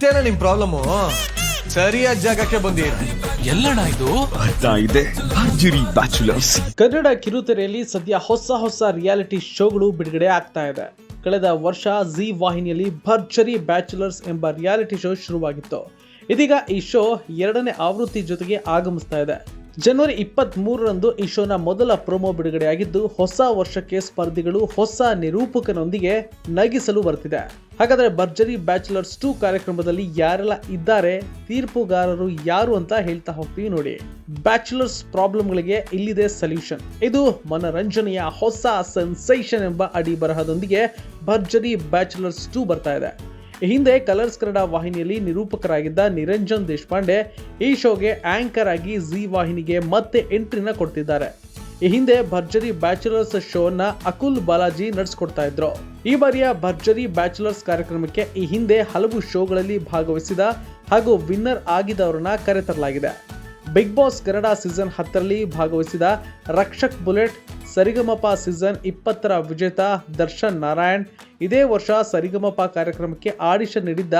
ಇಷ್ಟೇನ ನಿಮ್ ಪ್ರಾಬ್ಲಮ್? ಸರಿಯಾದ ಜಾಗಕ್ಕೆ ಬಂದಿ. ಎಲ್ಲಣ್ಣ ಇದು? ಇದೆ ಭರ್ಜರಿ ಬ್ಯಾಚುಲರ್ಸ್. ಕನ್ನಡ ಕಿರುತೆರೆಯಲ್ಲಿ ಸದ್ಯ ಹೊಸ ಹೊಸ ರಿಯಾಲಿಟಿ ಶೋಗಳು ಬಿಡುಗಡೆ ಆಗ್ತಾ ಇದೆ. ಕಳೆದ ವರ್ಷ ಜಿ ವಾಹಿನಿಯಲ್ಲಿ ಭರ್ಜರಿ ಬ್ಯಾಚುಲರ್ಸ್ ಎಂಬ ರಿಯಾಲಿಟಿ ಶೋ ಶುರುವಾಗಿತ್ತು. ಇದೀಗ ಈ ಶೋ ಎರಡನೇ ಆವೃತ್ತಿ ಜೊತೆಗೆ ಆಗಮಿಸ್ತಾ ಇದೆ. ಜನವರಿ ಇಪ್ಪತ್ತ್ ಮೂರರಂದು ಈ ಶೋನ ಮೊದಲ ಪ್ರೊಮೋ ಬಿಡುಗಡೆಯಾಗಿದ್ದು, ಹೊಸ ವರ್ಷಕ್ಕೆ ಸ್ಪರ್ಧಿಗಳು ಹೊಸ ನಿರೂಪಕನೊಂದಿಗೆ ನಗಿಸಲು ಬರ್ತಿದೆ ಹಾಗಾದರೆ ಭರ್ಜರಿ ಬ್ಯಾಚುಲರ್ಸ್ ಟೂ ಕಾರ್ಯಕ್ರಮದಲ್ಲಿ ಯಾರೆಲ್ಲ ಇದ್ದಾರೆ, ತೀರ್ಪುಗಾರರು ಯಾರು ಅಂತ ಹೇಳ್ತಾ ಹೋಗ್ತೀವಿ ನೋಡಿ. ಬ್ಯಾಚುಲರ್ಸ್ ಪ್ರಾಬ್ಲಮ್ಗಳಿಗೆ ಇಲ್ಲಿದೆ ಸೊಲ್ಯೂಷನ್. ಇದು ಮನರಂಜನೆಯ ಹೊಸ ಸೆನ್ಸೇಷನ್ ಎಂಬ ಅಡಿ ಬರಹದೊಂದಿಗೆ ಭರ್ಜರಿ ಬ್ಯಾಚುಲರ್ಸ್ ಟೂ ಬರ್ತಾ ಇದೆ. ಈ ಹಿಂದೆ ಕಲರ್ಸ್ ಕನ್ನಡ ವಾಹಿನಿಯಲ್ಲಿ ನಿರೂಪಕರಾಗಿದ್ದ ನಿರಂಜನ್ ದೇಶಪಾಂಡೆ ಈ ಶೋಗೆ ಆಂಕರ್ ಆಗಿ ಜಿ ವಾಹಿನಿಗೆ ಮತ್ತೆ ಎಂಟ್ರಿನ ಕೊಡ್ತಿದ್ದಾರೆ. ಈ ಹಿಂದೆ ಭರ್ಜರಿ ಬ್ಯಾಚುಲರ್ಸ್ ಶೋನ ಅಕುಲ್ ಬಾಲಾಜಿ ನಡೆಸ್ಕೊಡ್ತಾ ಇದ್ರು. ಈ ಬಾರಿಯ ಭರ್ಜರಿ ಬ್ಯಾಚುಲರ್ಸ್ ಕಾರ್ಯಕ್ರಮಕ್ಕೆ ಈ ಹಿಂದೆ ಹಲವು ಶೋಗಳಲ್ಲಿ ಭಾಗವಹಿಸಿದ ಹಾಗೂ ವಿನ್ನರ್ ಆಗಿದವರನ್ನ ಕರೆತರಲಾಗಿದೆ. ಬಿಗ್ ಬಾಸ್ ಕನ್ನಡ ಸೀಸನ್ ಹತ್ತರಲ್ಲಿ ಭಾಗವಹಿಸಿದ ರಕ್ಷಕ್ ಬುಲೆಟ್, ಸರಿಗಮಪ ಸೀಸನ್ ಇಪ್ಪತ್ತರ ವಿಜೇತ ದರ್ಶನ್ ನಾರಾಯಣ್, ಇದೇ ವರ್ಷ ಸರಿಗಮಪ ಕಾರ್ಯಕ್ರಮಕ್ಕೆ ಆಡಿಷನ್ ನೀಡಿದ್ದ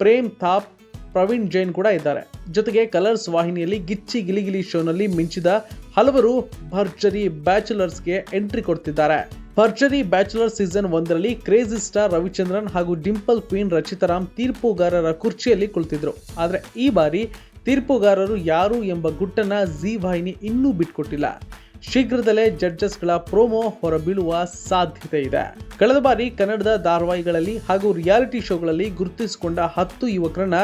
ಪ್ರೇಮ್ ಥಾಪ್, ಪ್ರವೀಣ್ ಜೈನ್ ಕೂಡ ಇದ್ದಾರೆ. ಜೊತೆಗೆ ಕಲರ್ಸ್ ವಾಹಿನಿಯಲ್ಲಿ ಗಿಚ್ಚಿ ಗಿಲಿಗಿಲಿ ಶೋನಲ್ಲಿ ಮಿಂಚಿದ ಹಲವರು ಭರ್ಜರಿ ಬ್ಯಾಚುಲರ್ಸ್ಗೆ ಎಂಟ್ರಿ ಕೊಡ್ತಿದ್ದಾರೆ. ಭರ್ಜರಿ ಬ್ಯಾಚುಲರ್ ಸೀಸನ್ ಒಂದರಲ್ಲಿ ಕ್ರೇಜಿ ಸ್ಟಾರ್ ರವಿಚಂದ್ರನ್ ಹಾಗೂ ಡಿಂಪಲ್ ಕ್ವೀನ್ ರಚಿತಾರಾಮ್ ತೀರ್ಪುಗಾರರ ಕುರ್ಚಿಯಲ್ಲಿ ಕುಳಿತಿದ್ರು. ಆದರೆ ಈ ಬಾರಿ ತೀರ್ಪುಗಾರರು ಯಾರು ಎಂಬ ಗುಟ್ಟನ್ನು ಜಿ ವಾಹಿನಿ ಇನ್ನೂ ಬಿಟ್ಕೊಟ್ಟಿಲ್ಲ. ಶೀಘ್ರದಲ್ಲೇ ಜಡ್ಜಸ್ಗಳ ಪ್ರೋಮೋ ಹೊರಬೀಳುವ ಸಾಧ್ಯತೆ ಇದೆ. ಕಳೆದ ಬಾರಿ ಕನ್ನಡದ ಧಾರಾವಾಹಿಗಳಲ್ಲಿ ಹಾಗೂ ರಿಯಾಲಿಟಿ ಶೋಗಳಲ್ಲಿ ಗುರುತಿಸಿಕೊಂಡ ಹತ್ತು ಯುವಕರನ್ನ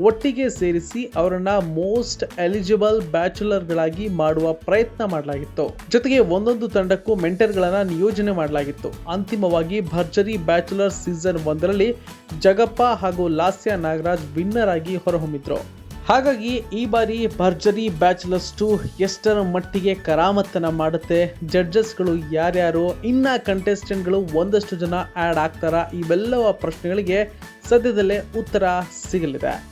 ಒಟ್ಟಿಗೆ ಸೇರಿಸಿ ಅವರನ್ನ ಮೋಸ್ಟ್ ಎಲಿಜಿಬಲ್ ಬ್ಯಾಚುಲರ್ಗಳಾಗಿ ಮಾಡುವ ಪ್ರಯತ್ನ ಮಾಡಲಾಗಿತ್ತು. ಜೊತೆಗೆ ಒಂದೊಂದು ತಂಡಕ್ಕೂ ಮೆಂಟರ್ಗಳನ್ನ ನಿಯೋಜನೆ ಮಾಡಲಾಗಿತ್ತು. ಅಂತಿಮವಾಗಿ ಭರ್ಜರಿ ಬ್ಯಾಚುಲರ್ ಸೀಸನ್ ಒಂದರಲ್ಲಿ ಜಗಪ್ಪ ಹಾಗೂ ಲಾಸ್ಯ ನಾಗರಾಜ್ ವಿನ್ನರ್ ಆಗಿ ಹೊರಹೊಮ್ಮಿದ್ರು. ಹಾಗಾಗಿ ಈ ಬಾರಿ ಭರ್ಜರಿ ಬ್ಯಾಚುಲರ್ಸ್ ಟು ಎಷ್ಟರ ಮಟ್ಟಿಗೆ ಕರಾಮತ್ತನ ಮಾಡುತ್ತೆ? ಜಡ್ಜಸ್ಗಳು ಯಾರ್ಯಾರು? ಇನ್ನ ಕಂಟೆಸ್ಟೆಂಟ್ಗಳು ಒಂದಷ್ಟು ಜನ ಆ್ಯಡ್ ಆಗ್ತಾರಾ? ಇವೆಲ್ಲವ ಪ್ರಶ್ನೆಗಳಿಗೆ ಸದ್ಯದಲ್ಲೇ ಉತ್ತರ ಸಿಗಲಿದೆ.